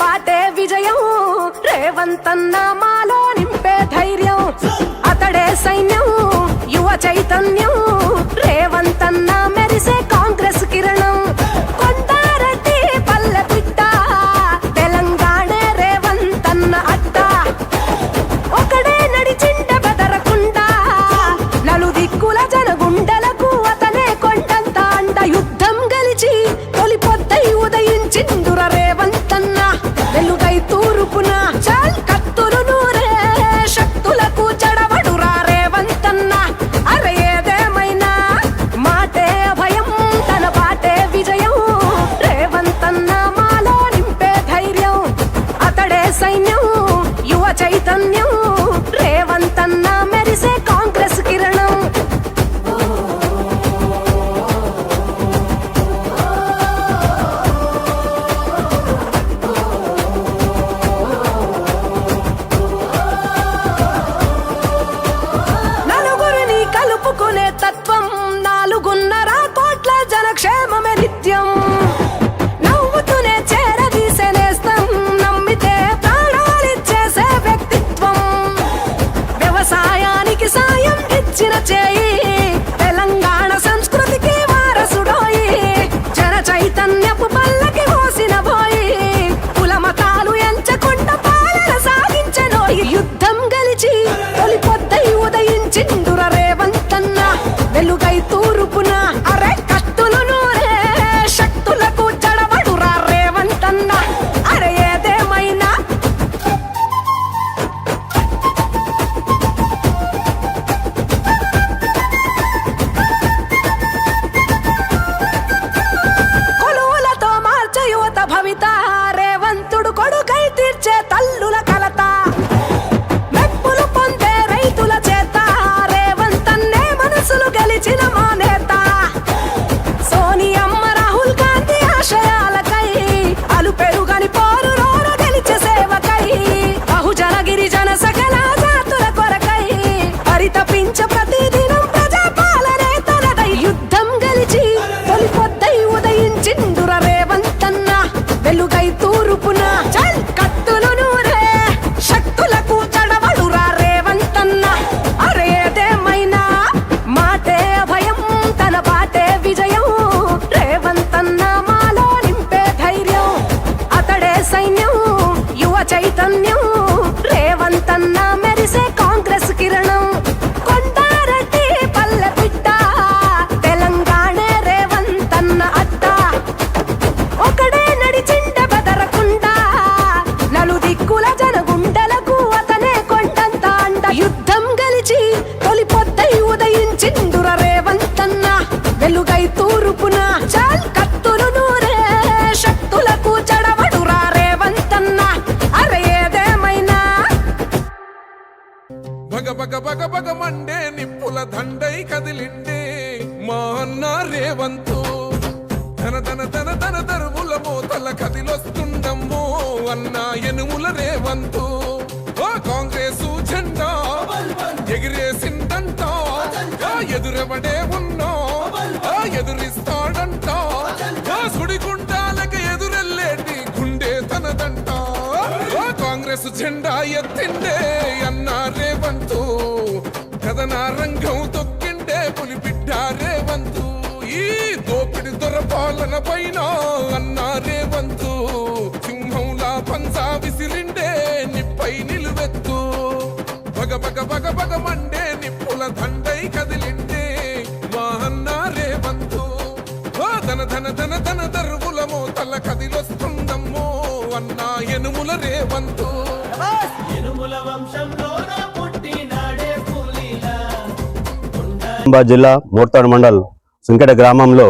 బాటే విజయం. రేవంతన్న మాలో నింపే ధైర్యం. అతడే సైన్యం యువ చైతన్యం. రేవంతన్న మెరిసే కాంగ్రెస్ కిరణం. కొండారెడ్డి పల్లె బిడ్డ తెలంగాణ రేవంతన్న అడ్డ ఒకడే నడిచిండ బెదరకుండా నలుదిక్కుల జనగుండలకు చైతన్యం ధన ధన ధన ధన దరువుల మోతల కదిలొస్తుండమ్మో అన్న ఎనుముల రేవంతు. కాంగ్రెస్ కాంగ్రెసు జెండా ఎగిరేసిందంట. ఆ ఎదురెవడే ఉన్నా. ఆ ఎదురిస్తాడంట. ఆ సుడిగుండాలకు ఎదురెల్లేటి గుండె తనదంట. కాంగ్రెస్ జెండా ఎత్తిండే అన్న రేవంతు. కథనా రంగం తొక్కిండే పులిబిడ్డ రేవంతు. ఈ తో దొర పాలన పైన అన్న రేవంతు సింహంలా పంజా విసిరిండే నిప్పై నిలువెత్తు. బగ బగ బగ బగ మండే నిప్పుల దండై కదిలిండే మా అన్న రేవంతు ఓ ధన ధన ధన ధన దరువుల మోతల కదిలొస్తుందమ్మో అన్న ఎనుముల రేవంతు పులిలా. నిజామాబాద్ జిల్లా మోర్తాడు మండల్ సుంకెట గ్రామంలో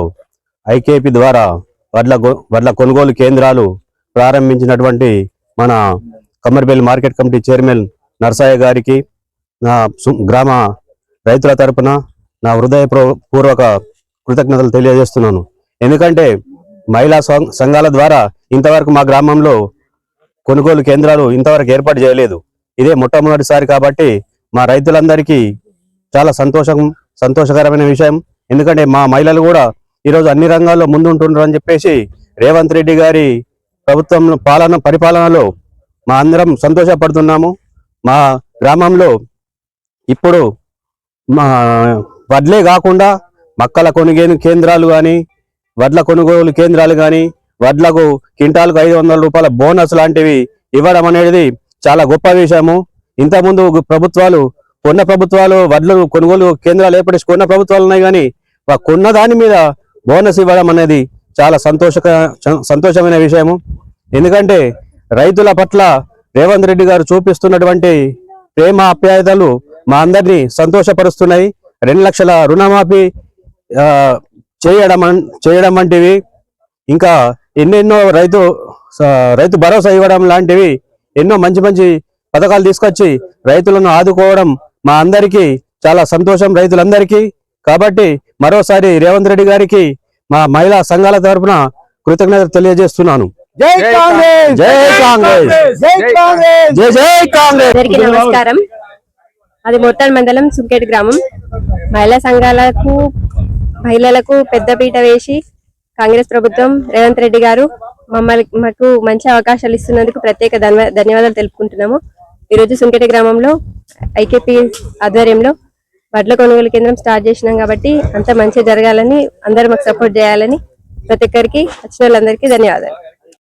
ఐకేపీ ద్వారా వడ్ల వడ్ల కొనుగోలు కేంద్రాలు ప్రారంభించినటువంటి మన Kammaripalli market committee chairman Narsaiah గారికి నా సు- గ్రామ రైతుల తరపున నా హృదయ పూర్వక కృతజ్ఞతలు తెలియజేస్తున్నాను. ఎందుకంటే మహిళా సం- సంఘాల ద్వారా ఇంతవరకు మా గ్రామంలో కొనుగోలు కేంద్రాలు ఇంతవరకు ఏర్పాటు చేయలేదు. ఇదే మొట్టమొదటిసారి కాబట్టి మా రైతులందరికీ చాలా సంతోషం సంతోషకరమైన విషయం. ఎందుకంటే మా మహిళలు కూడా ఈరోజు అన్ని రంగాల్లో ముందుంటున్నారు అని చెప్పేసి రేవంత్ రెడ్డి గారి ప్రభుత్వం పాలన పరిపాలనలో మా అందరం సంతోషపడుతున్నాము. మా గ్రామంలో ఇప్పుడు మా వడ్లే కాకుండా మక్కల కొనుగోలు కేంద్రాలు కానీ వడ్ల కొనుగోలు కేంద్రాలు కానీ వడ్లకు కింటాలకు ఐదు వందల రూపాయల బోనస్ లాంటివి ఇవ్వడం అనేది చాలా గొప్ప విషయము. ఇంతకుముందు ప్రభుత్వాలు కొన్న ప్రభుత్వాలు వడ్లు కొనుగోలు కేంద్రాలు ఏర్పడి కొన్న ప్రభుత్వాలు ఉన్నాయి కానీ వా- కొన్న దాని మీద బోనస్ ఇవ్వడం అనేది చాలా సంతోషక సంతోషమైన విషయము. ఎందుకంటే రైతుల పట్ల రేవంత్ రెడ్డి గారు చూపిస్తున్నటువంటి ప్రేమ ఆప్యాయతలు మా అందరినీ సంతోషపరుస్తున్నాయి. రెండు లక్షల రుణమాఫీ చేయడం చేయడం వంటివి. ఇంకా ఎన్నెన్నో రైతు రైతు భరోసా ఇవ్వడం లాంటివి ఎన్నో మంచి మంచి పథకాలు తీసుకొచ్చి రైతులను ఆదుకోవడం మా అందరికీ చాలా సంతోషం రైతులందరికీ. కాబట్టి మరోసారి రేవంత్ రెడ్డి గారికి మా మహిళా సంఘాల తరపున కృతజ్ఞతలు తెలియజేస్తున్నాను. జై కాంగ్రెస్! జై కాంగ్రెస్! జై కాంగ్రెస్! జై జై కాంగ్రెస్! అందరికీ నమస్కారం. అది మొత్తం మండలం సుంకేట్ గ్రామం. మహిళా సంఘాలకు మహిళలకు పెద్దపీట వేసి కాంగ్రెస్ ప్రభుత్వం రేవంత్ రెడ్డి గారు మమ్మల్ని మాకు మంచి అవకాశాలు ఇస్తున్నందుకు ప్రత్యేక ధన్యవాదాలు తెలుపుకుంటున్నాము. ఈరోజు సుంకేట గ్రామంలో ఐకేపీ ఆధ్వర్యంలో వడ్ల కొనుగోలు కేంద్రం స్టార్ట్ చేసినాం కాబట్టి అంత మంచిగా జరగాలని అందరూ మాకు సపోర్ట్ చేయాలని ప్రతి ఒక్కరికి వచ్చిన వాళ్ళందరికీ ధన్యవాదాలు.